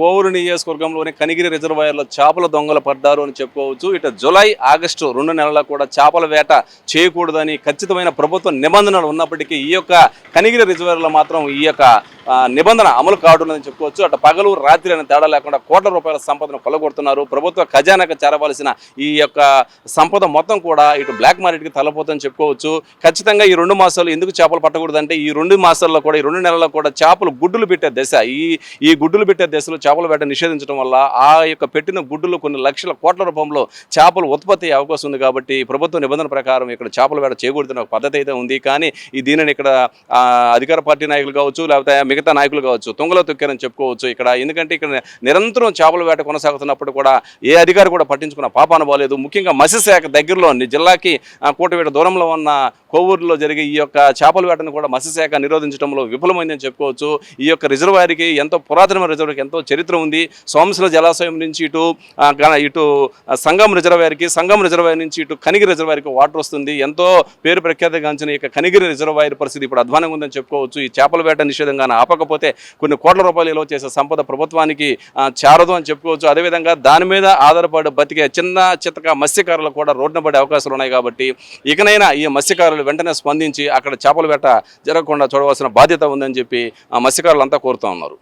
కోవూరు నియోజకవర్గంలోని కనిగిరి రిజర్వాయర్లో చేపల దొంగలు పడ్డారు అని చెప్పుకోవచ్చు. ఇటు జులై ఆగస్టు రెండు నెలల కూడా చేపల వేట చేయకూడదని ఖచ్చితమైన ప్రభుత్వ నిబంధనలు ఉన్నప్పటికీ ఈ యొక్క కనిగిరి రిజర్వాయర్లో మాత్రం ఈ యొక్క నిబంధన అమలు కావడం చెప్పుకోవచ్చు. అటు పగలు రాత్రి అనే తేడా లేకుండా కోట్ల రూపాయల సంపదను కొలగొడుతున్నారు ప్రభుత్వ ఖజానాకు చేరవలసిన ఈ యొక్క సంపద మొత్తం కూడా ఇటు బ్లాక్ మార్కెట్కి తలపోతుందని చెప్పుకోవచ్చు. ఖచ్చితంగా ఈ రెండు మాసాలు ఎందుకు చేపలు పట్టకూడదంటే ఈ రెండు మాసాల్లో కూడా ఈ రెండు నెలల్లో కూడా చేపలు గుడ్డులు పెట్టే దశ. ఈ ఈ గుడ్డులు పెట్టే దశలో చేపల వేట నిషేధించడం వల్ల ఆ యొక్క పెట్టిన గుడ్డులు కొన్ని లక్షల కోట్ల రూపంలో చేపలు ఉత్పత్తి అయ్యే అవకాశం ఉంది కాబట్టి ప్రభుత్వ నిబంధన ప్రకారం ఇక్కడ చేపల వేట చేయకూడదని ఒక పద్ధతి అయితే ఉంది. కానీ ఈ దీనిని ఇక్కడ అధికార పార్టీ నాయకులు కావచ్చు లేకపోతే మిగతా నాయకులు కావచ్చు తుంగలో తొక్కారని చెప్పుకోవచ్చు ఇక్కడ. ఎందుకంటే ఇక్కడ నిరంతరం చేపల వేట కొనసాగుతున్నప్పుడు కూడా ఏ అధికారి కూడా పట్టించుకున్న పాపాన బాలేదు. ముఖ్యంగా మత్స్యశాఖ దగ్గరలో జిల్లాకి ఆ, దూరంలో ఉన్న కోవూరులో జరిగే ఈ యొక్క చేపల వేటను కూడా మత్స్యశాఖ నిరోధించడంలో విఫలమైందని చెప్పుకోవచ్చు. ఈ యొక్క రిజర్వాయర్కి ఎంతో పురాతనమైన రిజర్వాయర్కి ఎంతో చరిత్ర ఉంది. సోమశిల జలాశయం నుంచి ఇటు గన- ఇటు సంగం రిజర్వాయర్కి సంగం రిజర్వాయర్ నుంచి ఇటు కనిగి రిజర్వాయర్కి వాటర్ వస్తుంది. ఎంతో పేరు ప్రఖ్యాతిగాంచిన ఈ యొక్క కనిగిరి రిజర్వాయర్ పరిస్థితి ఇప్పుడు అధ్వానంగా ఉందని చెప్పుకోవచ్చు. ఈ చేపల వేట నిషేధంగా ఆపకపోతే కొన్ని కోట్ల రూపాయలు విలువ చేసే సంపద ప్రభుత్వానికి ఆ, చేరదు అని చెప్పుకోవచ్చు. అదేవిధంగా దాని మీద ఆధారపడి బతికే చిన్న చిత్తక మత్స్యకారులు కూడా రోడ్డున పడే అవకాశాలు ఉన్నాయి కాబట్టి ఇకనైనా ఈ మత్స్యకారులు వెంటనే స్పందించి అక్కడ చేపల వేట జరగకుండా చూడవలసిన బాధ్యత ఉందని చెప్పి ఆ మత్స్యకారులు అంతా ఉన్నారు.